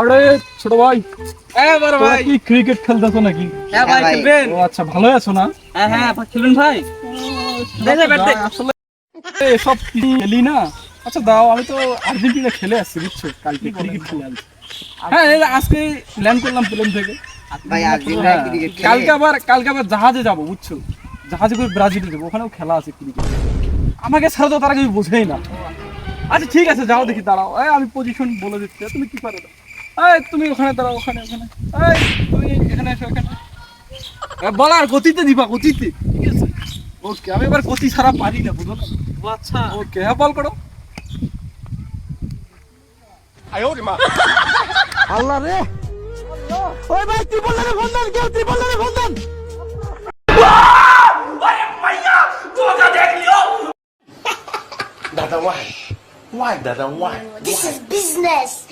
আরে ছোট ভাই। হ্যাঁ বড় ভাই। কি ক্রিকেট খেলতেছো নাকি? হ্যাঁ ভাই। খেলবেন? ও আচ্ছা ভালো আছো না? হ্যাঁ হ্যাঁ খেলুন ভাই। দে দে, ব্যাট দে। আসলে এসব কি খেলি না? আচ্ছা দাও আমি তো আর্জেন্টিনা খেলে আসছি বুঝছ? কালকে ক্রিকেট খেলে আসছি। হ্যাঁ এই আজকে প্ল্যান করলাম প্লেন থেকে। ভাই আর্জেন্টিনা হ্যাঁ, কালকে আবার কালকে আবার জাহাজে যাব বুঝছ? জাহাজে করে ব্রাজিলে যাব ওখানেও খেলা আছে ক্রিকেট আমাকে ছাড়া তো তারা কিছু বোঝেই না। আচ্ছা ঠিক আছে যাও দেখি দাঁড়াও। আমি পজিশন বলে দিচ্ছি তুমি কি পারো এই তুমি ওখানে দাঁড়াও ওখানে ওখানে। এই তুমি এখানে এসো এখানে। এ, বলার গতিতে দিবা গতিতে। ঠিক আছে। ওকে আমি এবার গতি ছাড়া পারি না বুঝো না। ও আচ্ছা। ওকে হ্যাঁ বল করো। আল্লাহ রে। ওই ভাই ত্রিপল্লারে ফোন দেন কেউ ত্রিপল্লারে ফোন দেন Dada why? Why Dada why? This is business.